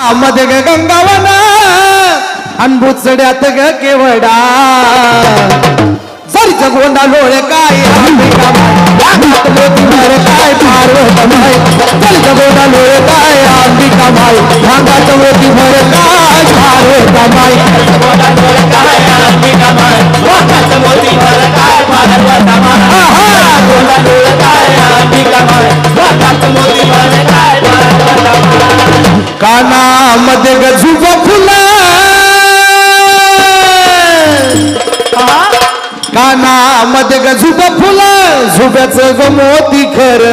मध्ये ग गंगावना अनभुचड्यात ग केवडा. जरीच जगवंडा लोळे काय अंबिका माय मोती भर काय पार्वत माय जरीच गोंडा लोळ काय अंबिका माय भांगात मोती भर काय पार्वत माय कानामध्ये ग झुब फुला कानामध्ये ग झुब फुलं झुब्याचं ग मोती खर.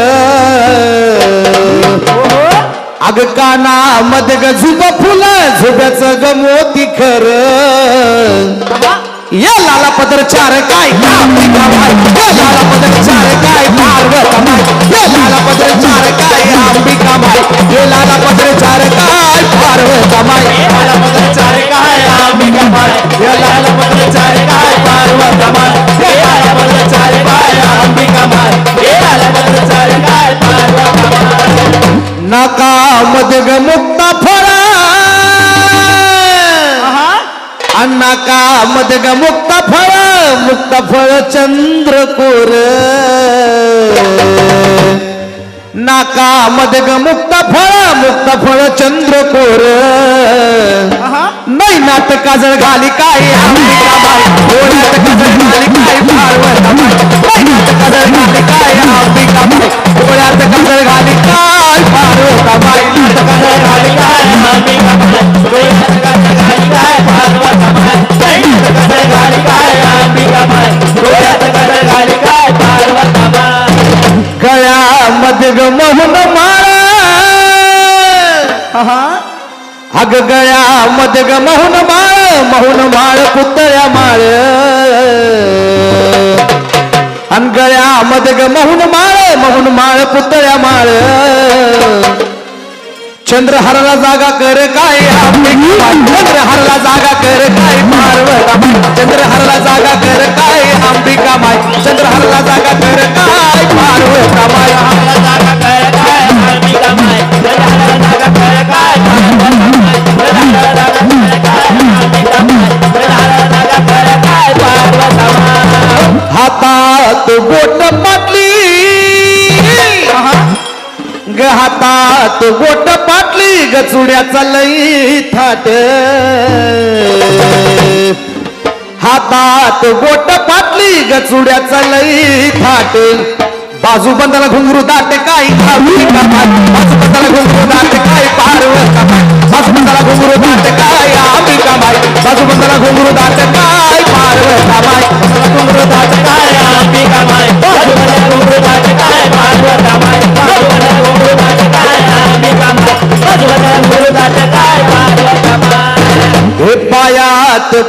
अग कानामध्ये ग झुब फुलं झुब्याचं ग मोती खर. या लाला पदर चार काय अंबिका मध्ये ग मुक्ता फळा अण्णा का मध्ये ग मुक्त फळ मुक्त फळ चंद्रकोर. नाका मध्ये ग मुक्त फळ मुक्त फळ चंद्रकोर नाही नात काजळ घाली काय गळ्यामध्ये ग मोहन माळ. अग गळ्यामध्ये ग मोहन माळ मोहन माळ पुतळ्या माळ. अन गळ्यामध्ये ग मोहन माळ मोहन माळ पुतळ्या माळ. चंद्रहाराला जागा कर काय अंबिका बोट पाटली. हातात बोट पाटली ग चुड्याचा लई थाट. हातात बोट पाटली ग चुड्याचा लई थाट. बाजू बंदाला घुंगरू दाट काय बाजू बंदाला घुंगरू दाट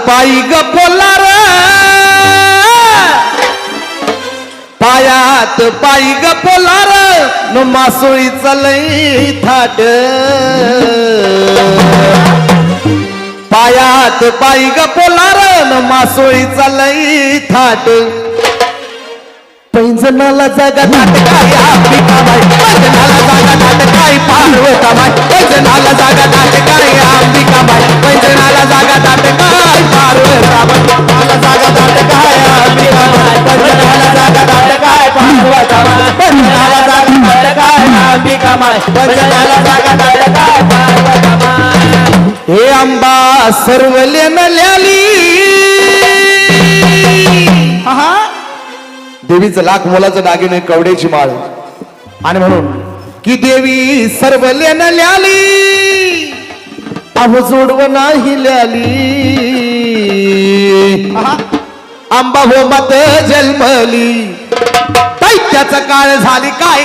पायी ग पोलार पायात पायी ग पोलार न मासोळी लई थाट. पायात पायी ग पोलार न मासोळी लई थाट. पैंजनाला जागा नाट काय? अंबिका बाई पैंजनाला जागा नाट काय? पार्वता बाई पैंजनाला जागा हे आंबा सर्व लेनल्याली देवीचं लाख मोलाचं दागिने कवड्याची माळ. आणि म्हणून की देवी सर्व लेन ल्याली अहो जोडव नाही ल्याली. आंबा हो मत जन्मली. दैत्याचं काळ झाली काय?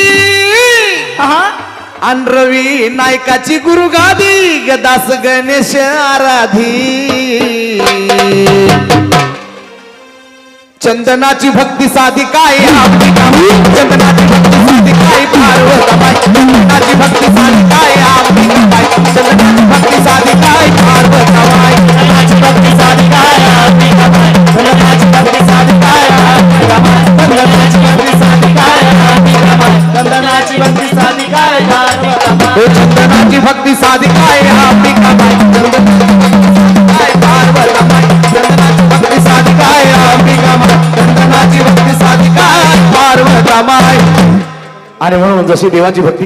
अन रवी नायकाची गुरुगादी गदास गणेश आराधी. चंदनाची भक्ती साधी काय? चंदनाची भक्ती साधी काय? आणि म्हणून जशी देवाची भक्ती